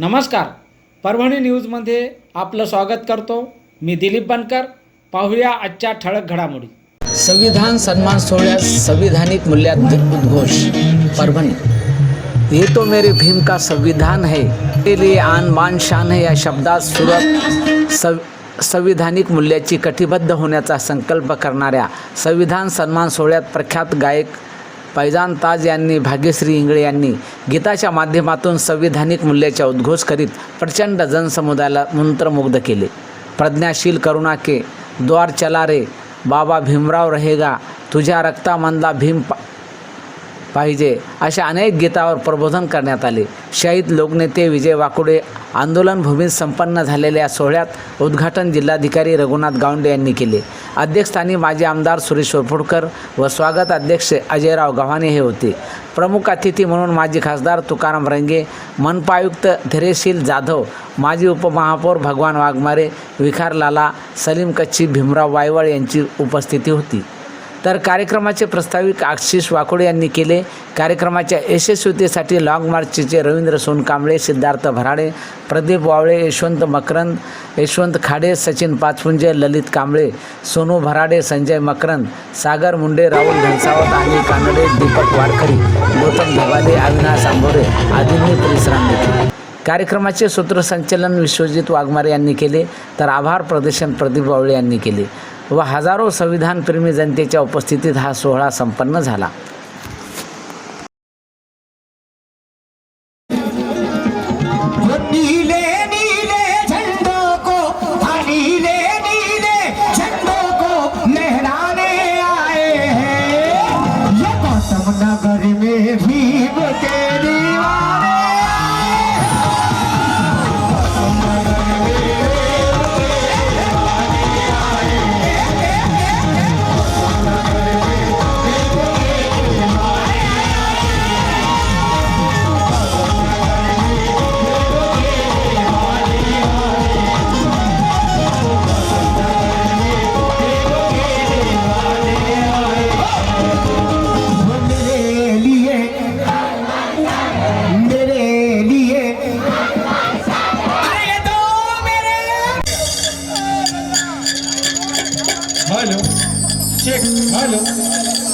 नमस्कार. परभणी न्यूजमध्ये आपलं स्वागत करतो. मी दिलीप बनकर. पाहूया आजच्या ठळक घडामोडी. संविधान सन्मान सोहळ्यात संविधानिक मूल्यात उद्घोष परभणी. ये तो मेरे भीम का संविधान है. के लिए आन मान शान है या शब्दात सुरत सव संविधानिक मूल्याची कटिबद्ध होण्याचा संकल्प करणाऱ्या संविधान सन्मान सोहळ्यात प्रख्यात गायक फैजान ताज यांनी भाग्यश्री इंगळे यांनी गीताच्या माध्यमातून संविधानिक मूल्याचा उद्घोष करीत प्रचंड जनसमुदायाला मंत्रमुग्ध केले. प्रज्ञाशील करुणाके द्वार चला रे बाबा भीमराव रहेगा तुझ्या रक्तामधला भीम पा पाहिजे अशा अनेक गीतावर प्रबोधन करण्यात आले. शहीद लोकनेते विजय वाकुडे आंदोलन भूमीत संपन्न झालेल्या सोहळ्यात उद्घाटन जिल्हाधिकारी रघुनाथ गावंडे यांनी केले. अध्यक्षस्थानी माजी आमदार सुरेश वरपुडकर व स्वागत अध्यक्ष अजयराव गव्हाणे हे होते. प्रमुख अतिथी म्हणून माजी खासदार तुकाराम रंगे मनपायुक्त धैर्यशील जाधव माजी उपमहापौर भगवान वाघमारे विखार लाला सलीम कच्ची भीमराव वायवळ यांची उपस्थिती होती. तर कार्यक्रमाचे प्रस्ताविक आशिष वाकोडे यांनी केले. कार्यक्रमाच्या यशस्वीतेसाठी लाँग मार्चचे रवींद्र सोनकांबळे सिद्धार्थ भराडे प्रदीप वावळे यशवंत मकरंद यशवंत खाडे सचिन पाचपुंजे ललित कांबळे सोनू भराडे संजय मकरंद सागर मुंडे राहुल घनसावत आणि कानडे दीपक वाडकरी गौतम धबाले अविनाश आंबोरे आदींनी परिश्रम घेतले कार्यक्रमाचे सूत्रसंचलन विश्वजित वाघमारे यांनी केले तर आभार प्रदर्शन प्रदीप बावळे यांनी केले व हजारो संविधानप्रेमी जनतेच्या उपस्थितीत हा सोहळा संपन्न झाला.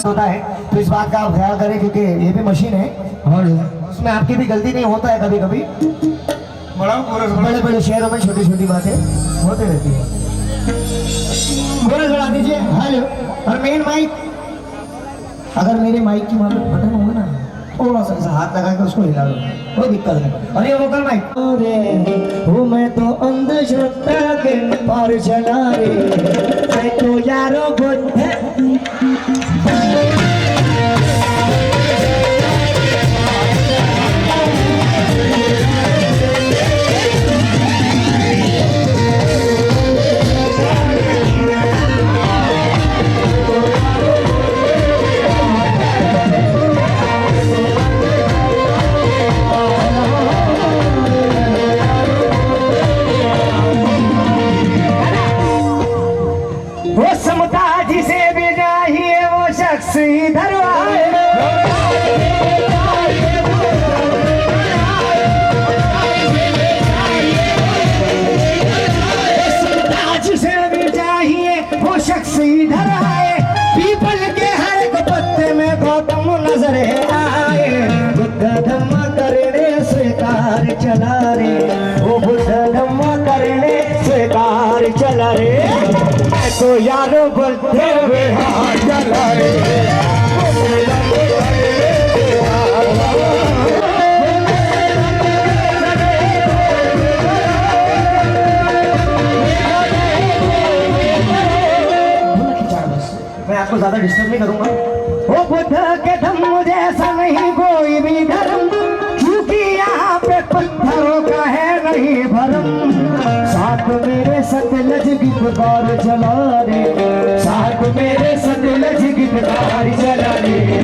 होता है। तो इस बात का आप ख्याल करें क्योंकि ये भी मशीन है। और? उसमें आपकी भी गलती नहीं होता है कभी कभी बड़े। बड़े शहरों में छोटी छोटी बातें होती रहती है। बोला दीजिए। हेलो और मेन माइक अगर मेरे माइक की मालूम बटन होगा ना थोड़ा सा हाथ लगा के उसको हिला दो। कोई दिक्कत नहीं। और ये वोकल माइक अरे वो मैं तो अंधश्रद्धा के पार चला रे। मैं तो यारो बुद्ध मैं आपको ज्यादा डिस्टर्ब नहीं करूंगा। ओ बुद्ध के धम्म साहब मेरे सतलज गिरदार चला रे साहब मेरे सतलज गिरदार चला रे